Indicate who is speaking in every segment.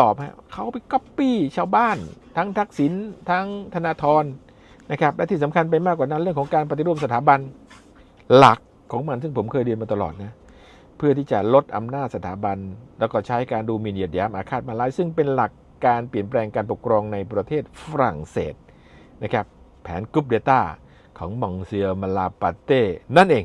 Speaker 1: ตอบฮะเขาไปก๊อปปี้ชาวบ้าน ทั้งทักษิณทั้งธนาธรนะครับและที่สำคัญไปมากกว่านั้นเรื่องของการปฏิรูปสถาบันหลักของมันซึ่งผมเคยเรียนมาตลอดนะเพื่อที่จะลดอำนาจสถาบัน แล้วก็ใช้การดูหมินเหยียดหยามอาฆาตมาร้ายซึ่งเป็นหลักการเปลี่ยนแปลงการปกครองในประเทศฝรั่งเศสนะครับแผนกรุ๊ปเดต้าของมองเซียมาลาปาเต้นั่นเอง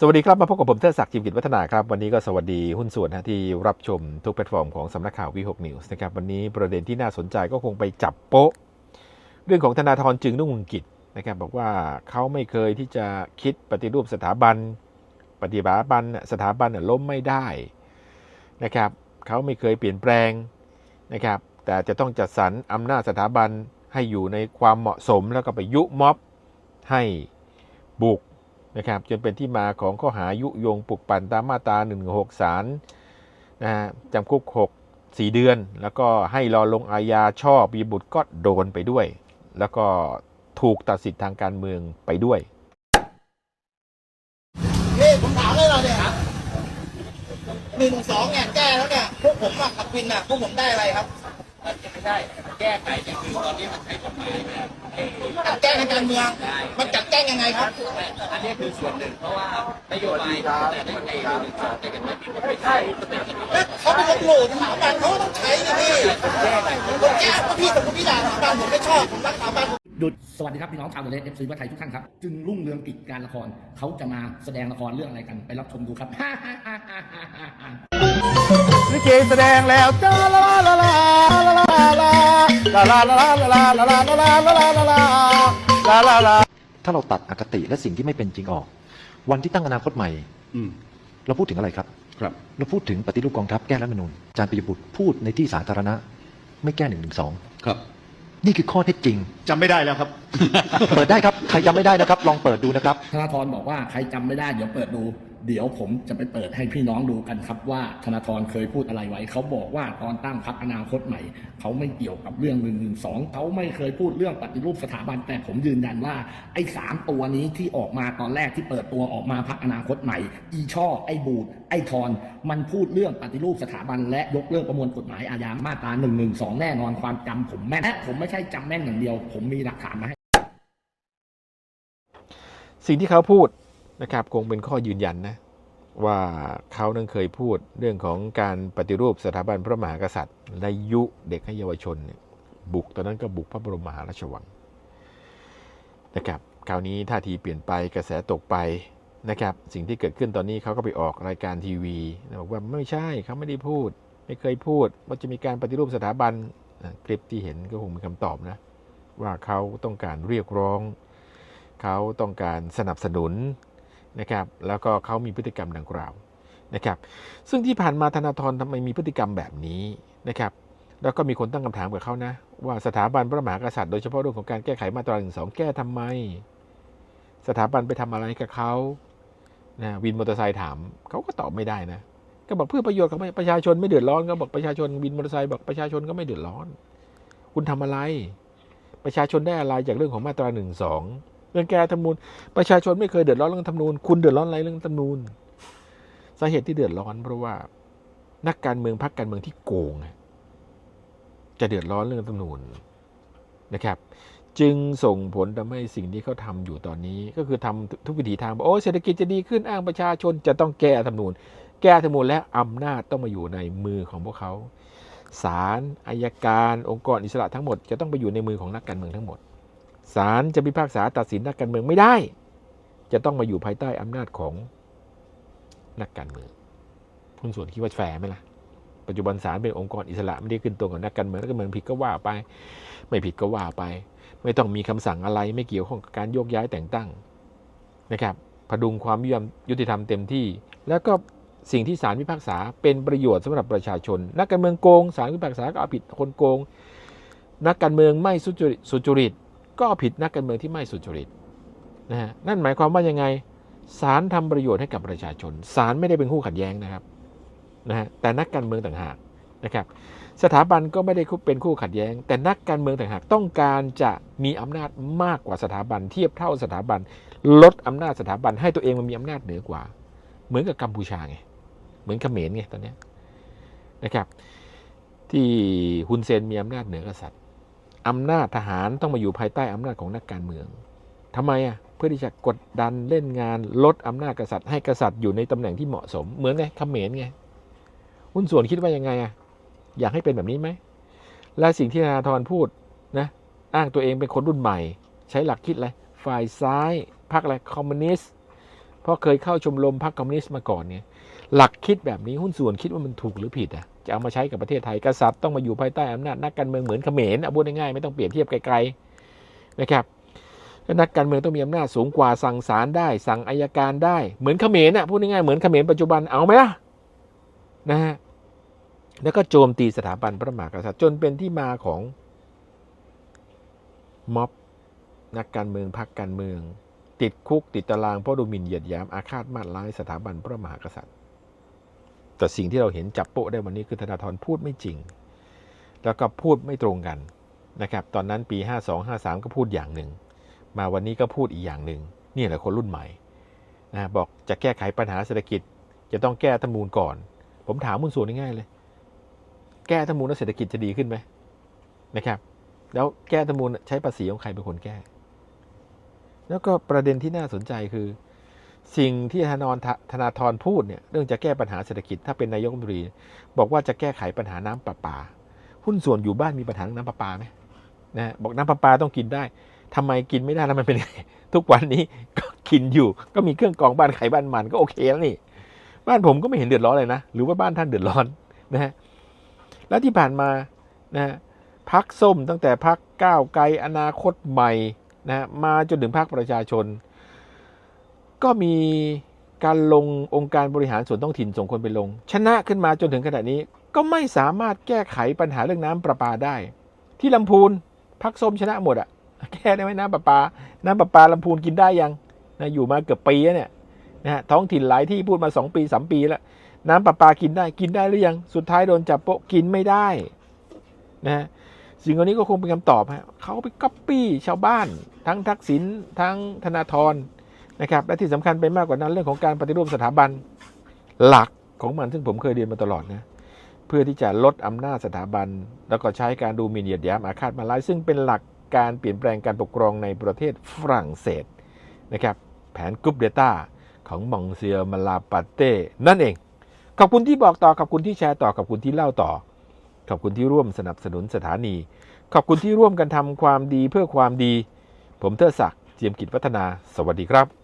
Speaker 1: สวัสดีครับ มาพบกับผมเทศศักดิ์จิมกิจวัฒนาครับ วันนี้ก็สวัสดีหุ้นส่วนนะที่รับชมทุกแพลตฟอร์มของสำนักข่าววีหกนิวส์นะครับ วันนี้ประเด็นที่น่าสนใจก็คงไปจับโป๊ะ เรื่องของธนาธรจึงรุ่งเรืองกิจนะครับบอกว่าเขาไม่เคยที่จะคิดปฏิรูปสถาบัน ปฏิบัติบันสถาบันล้มไม่ได้นะครับเขาไม่เคยเปลี่ยนแปลงนะครับแต่จะต้องจัดสรรอำนาจสถาบันให้อยู่ในความเหมาะสมแล้วก็ไปยุม็อบให้บุก นะครับจนเป็นที่มาของข้อหายุยงปลุกปั่นตามมาตรา116สารนะฮะจำคุก 6 4 เดือน แล้วก็ให้รอลงอาญาช่อปีบุตรก็โดนไปด้วย แล้วก็ถูกตัดสิทธิ์ทางการเมืองไปด้วย
Speaker 2: นี่ผมถามเลยเราเนี่ยหนึ่งสองเนี่ยแก้แล้วเนี่ยพวกผมกับวินอะพวกผมได้อะไรครับ
Speaker 3: ไม่ได้แก้ไขเนี่ยคือตอนนี้มันใช้กฎหมายแบบเอ่อ
Speaker 2: กัดแก้ทางการเมืองมันกัดแก้ยังไงครับ
Speaker 3: อันนี้คือส่วนหนึ่งเพราะว่านโยบายแต่ในในหนึ่งสองในกันไม่ใช่
Speaker 2: เขาไปลบหลู่สถาบันเขาต้องใช้นะพี่ผมแก้ก็พี่สมมติพี่ด่าสถาบันผมไม่ชอบผมรักสถาบัน
Speaker 4: หยุดสวัสดีครับพี่น้องชาวเดลเอฟซีวัดไทยทุกท่านครับจึงรุ่งเรืองกิจการละครเขาจะมาแสดงละครเรื่องอะไรกันไปรับชมดูครับ
Speaker 1: ลิเกแสดงแล้วจ้าลาลาลาลาลา ลาลาลาลาลาลาลาลาลาลาลาลาลาลา
Speaker 5: ถ้าเราตัดอคติและสิ่งที่ไม่เป็นจริงออก วันที่ตั้งอนาคตใหม่
Speaker 6: อืม
Speaker 5: เราพูดถึงอะไรครับ
Speaker 6: ครับ
Speaker 5: เราพูดถึงปฏิรูปกองทัพแก้รัฐธรรมนูญอาจารย์ปิยบุตรพูดในที่สาธารณะ ไม่แก้หนึ่งหนึ่งสอง
Speaker 6: ครับ
Speaker 5: นี่คือข้อเท็จจริง
Speaker 6: จำไม่ได้แล้วครับ
Speaker 5: เปิดได้ครับ ใครจำไม่ได้นะครับ ลองเปิดดูนะครับ
Speaker 4: ธนาธรบอกว่าใครจำไม่ได้เดี๋ยวเปิดดู เดี๋ยวผมจะไปเปิดให้พี่น้องดูกันครับว่าธนาธรเคยพูดอะไรไว้ เขาบอกว่าตอนตั้งพักอนาคตใหม่ เขาไม่เกี่ยวกับเรื่องหนึ่งหนึ่งสองเขาไม่เคยพูดเรื่องปฏิรูปสถาบัน แต่ผมยืนยันว่าไอ้สามตัวนี้ที่ออกมาตอนแรกที่เปิดตัวออกมาพักอนาคตใหม่ อีช่อ ไอ้บูดไอ้ทอน มันพูดเรื่องปฏิรูปสถาบัน และยกเลิกประมวลกฎหมายอาญามาตรา1นึแน่นอนความจำผมแม่นและผมไม่ใช่จำแม่นอย่างเดียว ผมมีหลักฐานมาให้
Speaker 1: สิ่งที่เขาพูด นะครับ คงเป็นข้อยืนยันนะว่าเขานั้นเคยพูดเรื่องของการปฏิรูปสถาบันพระมหากษัตริย์ และยุเด็กให้เยาวชน บุกตอนนั้นก็บุกพระบรมมหาราชวังนะครับคราวนี้ท่าทีเปลี่ยนไปกระแสตกไปนะครับสิ่งที่เกิดขึ้นตอนนี้เขาก็ไปออกรายการทีวีบอกว่าไม่ใช่เขาไม่ได้พูด ไม่เคยพูดว่าจะมีการปฏิรูปสถาบันคลิปที่เห็นก็คงมีคำตอบนะว่าเขาต้องการเรียกร้อง เขาต้องการสนับสนุน นะครับแล้วก็เขามีพฤติกรรมดังกล่าวนะครับซึ่งที่ผ่านมาธนาธรทำไมมีพฤติกรรมแบบนี้นะครับแล้วก็มีคนตั้งคำถามกับเขานะ ว่าสถาบันพระมหากษัตริย์โดยเฉพาะเรื่องของการแก้ไขมาตราหนึ่งสองแก้ทำไม สถาบันไปทำอะไรกับเขานะวินมอเตอร์ไซค์ถามเขาก็ตอบไม่ได้นะ ก็บอกเพื่อประโยชน์ของประชาชนไม่เดือดร้อนก็บอกประชาชนวินมอเตอร์ไซค์บอกประชาชนก็ไม่เดือดร้อน คุณทำอะไร ประชาชนได้อะไรจากเรื่องของมาตราหนึ่งสอง เรื่องแก้ธรรมนูญประชาชนไม่เคยเดือดร้อนเรื่องธรรมนูญคุณเดือดร้อนอะไรเรื่องธรรมนูญสาเหตุที่เดือดร้อน เพราะว่านักการเมืองพรรคการเมืองที่โกง จะเดือดร้อนเรื่องธรรมนูญนะครับ จึงส่งผลทำให้สิ่งที่เขาทำอยู่ตอนนี้ ก็คือทำทุกวิถีทางบอกโอ้เศรษฐกิจจะดีขึ้นอ้างประชาชนจะต้องแก้ธรรมนูญแก้ธรรมนูญและอำนาจต้องมาอยู่ในมือของพวกเขาศาลอายการ องค์กรอิสระทั้งหมดจะต้องไปอยู่ในมือของนักการเมืองทั้งหมด ศาลจะพิพากษาตัดสินนักการเมืองไม่ได้ จะต้องมาอยู่ภายใต้อำนาจของนักการเมืองคุณส่วนคิดว่าแฟร์ไหมล่ะ ปัจจุบันศาลเป็นองค์กรอิสระไม่ได้ขึ้นตัวกับนักการเมืองนักการเมืองผิดก็ว่าไป ไม่ผิดก็ว่าไป ไม่ต้องมีคำสั่งอะไรไม่เกี่ยวข้องกับการโยกย้ายแต่งตั้งนะครับพดุงความยุติธรรมเต็มที่ แล้วก็สิ่งที่ศาลพิพากษาเป็นประโยชน์สำหรับประชาชน นักการเมืองโกงศาลพิพากษาก็เอาผิดคนโกง นักการเมืองไม่สุจริต ก็ผิดนักการเมืองที่ไม่สุจริตนะฮะนั่นหมายความว่ายังไงศาลทำประโยชน์ให้กับประชาชนศาลไม่ได้เป็นคู่ขัดแย้งนะครับนะฮะแต่นักการเมืองต่างหากนะครับสถาบันก็ไม่ได้เป็นคู่ขัดแย้ง แต่นักการเมืองต่างหากต้องการจะมีอำนาจมากกว่าสถาบัน เทียบเท่าสถาบัน ลดอำนาจสถาบันให้ตัวเองมันมีอำนาจเหนือกว่า เหมือนกับกัมพูชาไงเหมือนเขมรไงตอนนี้นะครับที่ฮุนเซนมีอำนาจเหนือกษัตริย์ อำนาจทหารต้องมาอยู่ภายใต้อำนาจของนักการเมืองทำไมอะเพื่อที่จะกดดันเล่นงานลดอำนาจกษัตริย์ให้กษัตริย์อยู่ในตำแหน่งที่เหมาะสม เหมือนไงเขมรไงหุ้นส่วนคิดว่ายังไงอะอยากให้เป็นแบบนี้ไหมและสิ่งที่นาธรพูดนะอ้างตัวเองเป็นคนรุ่นใหม่ ใช้หลักคิดอะไรฝ่ายซ้ายพรรคอะไรคอมมิวนิสต์เพราะเคยเข้าชมรมพรรคคอมมิวนิสต์มาก่อนไงหลักคิดแบบนี้หุ้นส่วนคิดว่ามันถูกหรือผิดอะ จะเอามาใช้กับประเทศไทยกษัตริย์ต้องมาอยู่ภายใต้อำนาจนักการเมืองเหมือนเขมรเอาพูดง่ายๆไม่ต้องเปรียบเทียบไกลๆนะครับนักการเมืองต้องมีอำนาจสูงกว่าสั่งศาลได้ สั่งอายการได้เหมือนเขมรน่ะพูดง่ายๆเหมือนเขมรปัจจุบันเอาไหมล่ะนะฮะแล้วก็โจมตีสถาบันพระมหากษัตริย์จนเป็นที่มาของม็อบนักการเมืองพรรคการเมือง ติดคุกติดตารางเพราะดูหมิ่นเหยียดหยามอาฆาตมาตร้ายสถาบันพระมหากษัตริย์ แต่สิ่งที่เราเห็นจับโป๊ะได้วันนี้คือธนาธรพูดไม่จริง แล้วก็พูดไม่ตรงกันนะครับตอนนั้นปี 52 53 ก็พูดอย่างหนึ่ง มาวันนี้ก็พูดอีกอย่างหนึ่งนี่แหละคนรุ่นใหม่นะบอกจะแก้ไขปัญหาเศรษฐกิจ จะต้องแก้ธรรมนูญก่อน ผมถามมุนส่วนง่ายๆเลย แก้ธรรมนูญแล้วเศรษฐกิจจะดีขึ้นไหมนะครับ แล้วแก้ธรรมนูญใช้ภาษีของใครเป็นคนแก้ แล้วก็ประเด็นที่น่าสนใจคือ สิ่งที่ธนาธรธนาธรพูดเนี่ยเรื่องจะแก้ปัญหาเศรษฐกิจถ้าเป็นนายกรัฐมนตรี บอกว่าจะแก้ไขปัญหาน้ำประปา หุ้นส่วนอยู่บ้านมีปัญหาเรื่องน้ำประปาไหมนะบอกน้ำประปาต้องกินได้ทำไมกินไม่ได้แล้วมันเป็นไงทุกวันนี้ก็กินอยู่ ก็มีเครื่องกรองบ้านไขบ้านมันก็โอเคแล้วนี่ บ้านผมก็ไม่เห็นเดือดร้อนเลยนะ หรือว่าบ้านท่านเดือดร้อนนะฮะแล้วที่ผ่านมานะฮะพักส้มตั้งแต่พักก้าวไกลอนาคตใหม่นะฮะมาจนถึงพักประชาชน ก็มีการลงองค์การบริหารส่วนท้องถิ่นส่งคนไปลง ชนะขึ้นมาจนถึงขณะนี้ ก็ไม่สามารถแก้ไขปัญหาเรื่องน้ำประปาได้ ที่ลำพูนพักส้มชนะหมดอะแก้ได้ไหมน้ำประปา น้ำประปาลำพูนกินได้ยังนะอยู่มาเกือบปีแล้วเนี่ยนะฮะท้องถิ่นหลายที่พูดมา 2 ปี 3 ปีแล้ว น้ำประปากินได้กินได้หรือยังสุดท้ายโดนจับโปะกินไม่ได้นะฮะสิ่งเหล่านี้ก็คงเป็นคำตอบฮะเขาไปก๊อปปี้ชาวบ้าน ทั้งทักษิณทั้งธนาธร นะครับและที่สำคัญไปมากกว่านั้นเรื่องของการปฏิรูปสถาบันหลักของมันซึ่งผมเคยเรียนมาตลอดนะเพื่อที่จะลดอำนาจสถาบัน แล้วก็ใช้การดูหมินเหยียดหยามอาฆาตมาร้ายซึ่งเป็นหลักการเปลี่ยนแปลงการปกครองในประเทศฝรั่งเศสนะครับแผนกรุ๊ปเดต้าของมองเซียมาลาปาเต้นั่นเอง ขอบคุณที่บอกต่อขอบคุณที่แชร์ต่อขอบคุณที่เล่าต่อ ขอบคุณที่ร่วมสนับสนุนสถานี ขอบคุณที่ร่วมกันทำความดีเพื่อความดี ผมเทอศักดิ์เจียมกิจวัฒนา สวัสดีครับ